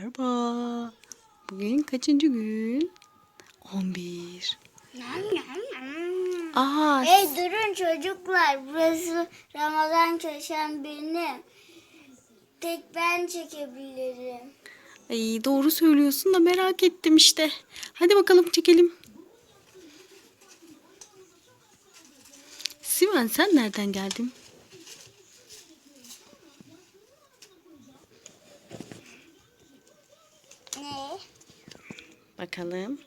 Merhaba. Bugün kaçıncı gün? 11. Aa, Hey durun çocuklar. Burası Ramazan çalışan birini. Tek ben çekebilirim. ay, doğru söylüyorsun da merak ettim işte. Hadi bakalım çekelim. Sivan sen nereden geldin? Ne? Bakalım.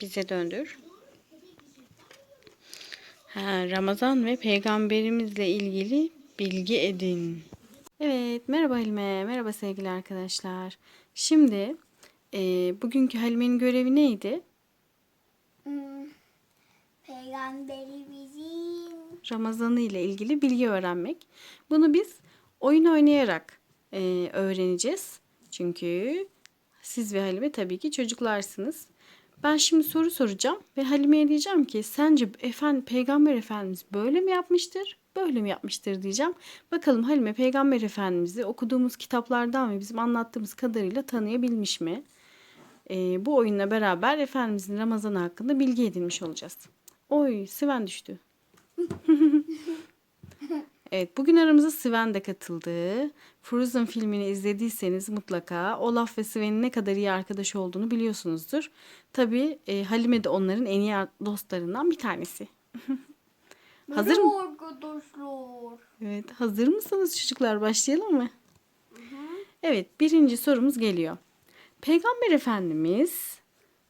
Bize döndür. Ha, Ramazan ve peygamberimizle ilgili bilgi edin. Evet, merhaba Halime, merhaba sevgili arkadaşlar. Şimdi e, bugünkü Halime'nin görevi neydi? Hmm. Peygamberimizin Ramazan'ı ile ilgili bilgi öğrenmek. Bunu biz oyun oynayarak e, öğreneceğiz. Çünkü siz ve Halime tabii ki çocuklarsınız. Ben şimdi soru soracağım ve Halime'ye diyeceğim ki sence efendim Peygamber Efendimiz böyle mi yapmıştır, böyle mi yapmıştır diyeceğim. Bakalım Halime Peygamber Efendimiz'i okuduğumuz kitaplardan ve bizim anlattığımız kadarıyla tanıyabilmiş mi? E, bu oyunla beraber Efendimizin Ramazanı hakkında bilgi edinmiş olacağız. Oy, Siven düştü. Evet, bugün aramıza Sven de katıldı. Frozen filmini izlediyseniz mutlaka Olaf ve Sven'in ne kadar iyi arkadaş olduğunu biliyorsunuzdur. Tabii e, Halime de onların en iyi dostlarından bir tanesi. Hazır mı? Arkadaşlar. Evet, hazır mısınız çocuklar? Başlayalım mı? Evet, birinci sorumuz geliyor. Peygamber Efendimiz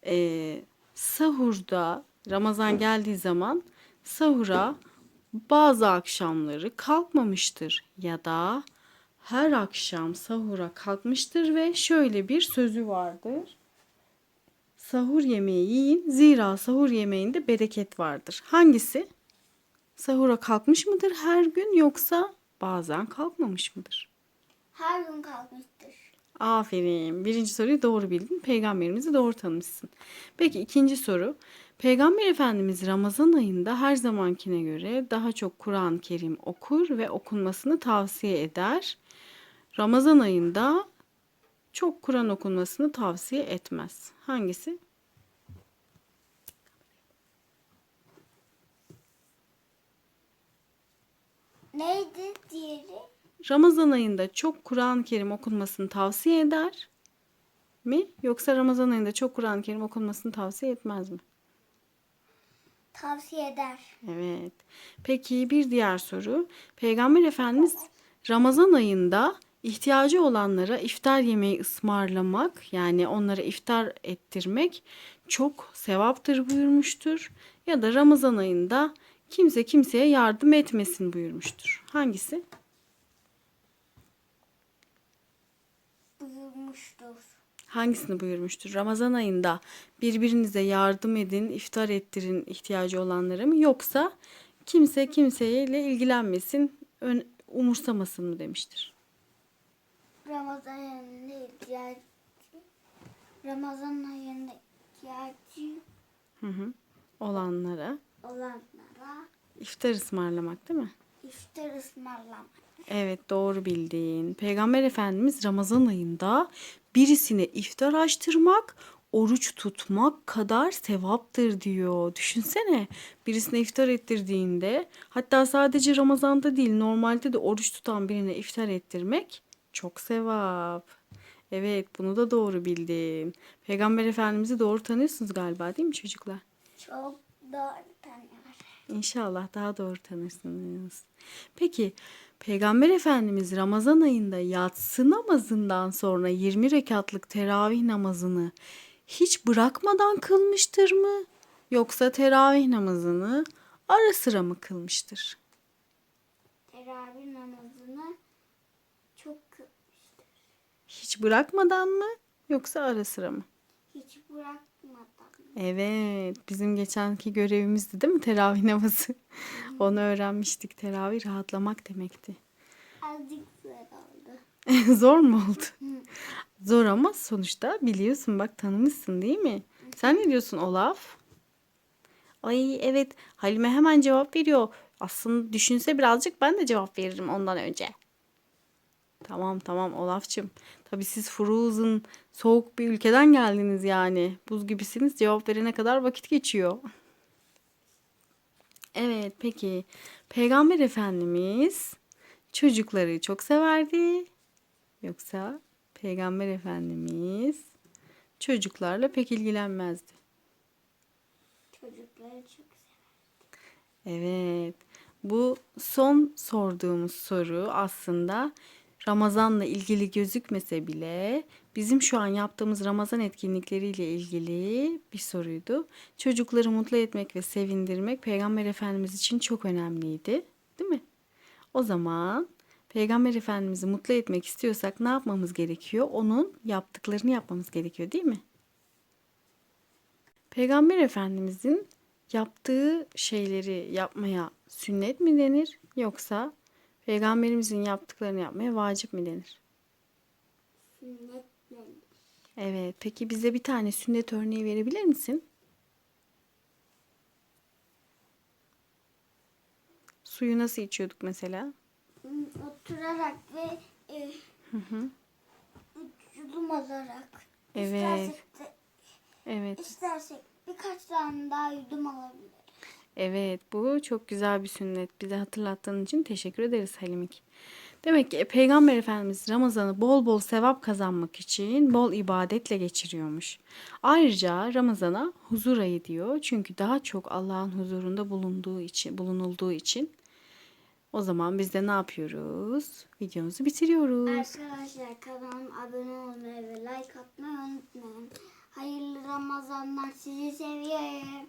e, sahurda, Ramazan geldiği zaman sahura bazı akşamları kalkmamıştır ya da her akşam sahura kalkmıştır ve şöyle bir sözü vardır. Sahur yemeği yiyin zira sahur yemeğinde bereket vardır. Hangisi? Sahura kalkmış mıdır her gün yoksa bazen kalkmamış mıdır? Her gün kalkmıştır. Aferin. Birinci soruyu doğru bildin. Peygamberimizi doğru tanımışsın. Peki ikinci soru. Peygamber Efendimiz Ramazan ayında her zamankine göre daha çok Kur'an-ı Kerim okur ve okunmasını tavsiye eder. Ramazan ayında çok Kur'an okunmasını tavsiye etmez. Hangisi? Neydi diğeri? Ramazan ayında çok Kur'an-ı Kerim okunmasını tavsiye eder mi? Yoksa Ramazan ayında çok Kur'an-ı Kerim okunmasını tavsiye etmez mi? Tavsiye eder. Evet. Peki bir diğer soru. Peygamber Efendimiz Ramazan ayında ihtiyacı olanlara iftar yemeği ısmarlamak yani onlara iftar ettirmek çok sevaptır buyurmuştur. Ya da Ramazan ayında kimse kimseye yardım etmesin buyurmuştur. Hangisi? Buyurmuştur. Hangisini buyurmuştur? Ramazan ayında birbirinize yardım edin, iftar ettirin ihtiyacı olanlara mı yoksa kimse kimseyle ilgilenmesin, ön- umursamasın mı demiştir. Ramazan ayında ihtiyacı Ramazan ayında ihtiyacı Hı hı. Olanlara olanlara iftar ısmarlamak değil mi? iftar ısmarlamak. Evet doğru bildin. Peygamber Efendimiz Ramazan ayında birisine iftar açtırmak oruç tutmak kadar sevaptır diyor. Düşünsene birisine iftar ettirdiğinde hatta sadece Ramazan'da değil normalde de oruç tutan birine iftar ettirmek çok sevap. Evet bunu da doğru bildin. Peygamber Efendimiz'i doğru tanıyorsunuz galiba değil mi çocuklar? Çok doğru tanıyor. İnşallah daha doğru tanırsınız. Peki Peygamber Efendimiz Ramazan ayında yatsı namazından sonra 20 rekatlık teravih namazını hiç bırakmadan kılmıştır mı? Yoksa teravih namazını ara sıra mı kılmıştır? Teravih namazını çok kılmıştır. Hiç bırakmadan mı? Yoksa ara sıra mı? Hiç bırakmadan. Evet, bizim geçenki görevimizdi değil mi teravih namazı? Onu öğrenmiştik. Teravih rahatlamak demekti. Azıcık süre kaldı. Zor mu oldu? Zor ama sonuçta biliyorsun bak tanımışsın değil mi? Sen ne diyorsun Olaf? Ay evet Halime hemen cevap veriyor. Aslında düşünse birazcık ben de cevap veririm ondan önce. Tamam tamam Olaf'cığım. Tabii siz Frozen soğuk bir ülkeden geldiniz yani. Buz gibisiniz. Cevap verene kadar vakit geçiyor. Evet peki. Peygamber Efendimiz çocukları çok severdi. Yoksa Peygamber Efendimiz çocuklarla pek ilgilenmezdi. Çocukları çok Evet. Bu son sorduğumuz soru aslında Ramazan'la ilgili gözükmese bile bizim şu an yaptığımız Ramazan etkinlikleriyle ilgili bir soruydu. Çocukları mutlu etmek ve sevindirmek Peygamber Efendimiz için çok önemliydi, değil mi? O zaman Peygamber Efendimiz'i mutlu etmek istiyorsak ne yapmamız gerekiyor? Onun yaptıklarını yapmamız gerekiyor, değil mi? Peygamber Efendimizin yaptığı şeyleri yapmaya sünnet mi denir yoksa peygamberimizin yaptıklarını yapmaya vacip mi denir? sünnetlenir. Evet. Peki bize bir tane sünnet örneği verebilir misin? Suyu nasıl içiyorduk mesela? Hmm, Oturarak ve e, yudum alarak. Evet. İstersek, de, Evet. istersek birkaç tane daha yudum alabiliriz. Evet, bu çok güzel bir sünnet. Bize hatırlattığın için teşekkür ederiz Halimik. Demek ki Peygamber Efendimiz Ramazan'ı bol bol sevap kazanmak için bol ibadetle geçiriyormuş. Ayrıca Ramazan'a huzur ayı diyor. Çünkü daha çok Allah'ın huzurunda bulunduğu için, bulunulduğu için. O zaman biz de ne yapıyoruz? Videomuzu bitiriyoruz. Arkadaşlar kanalıma abone olmayı ve like atmayı unutmayın. Hayırlı Ramazanlar sizi seviyorum.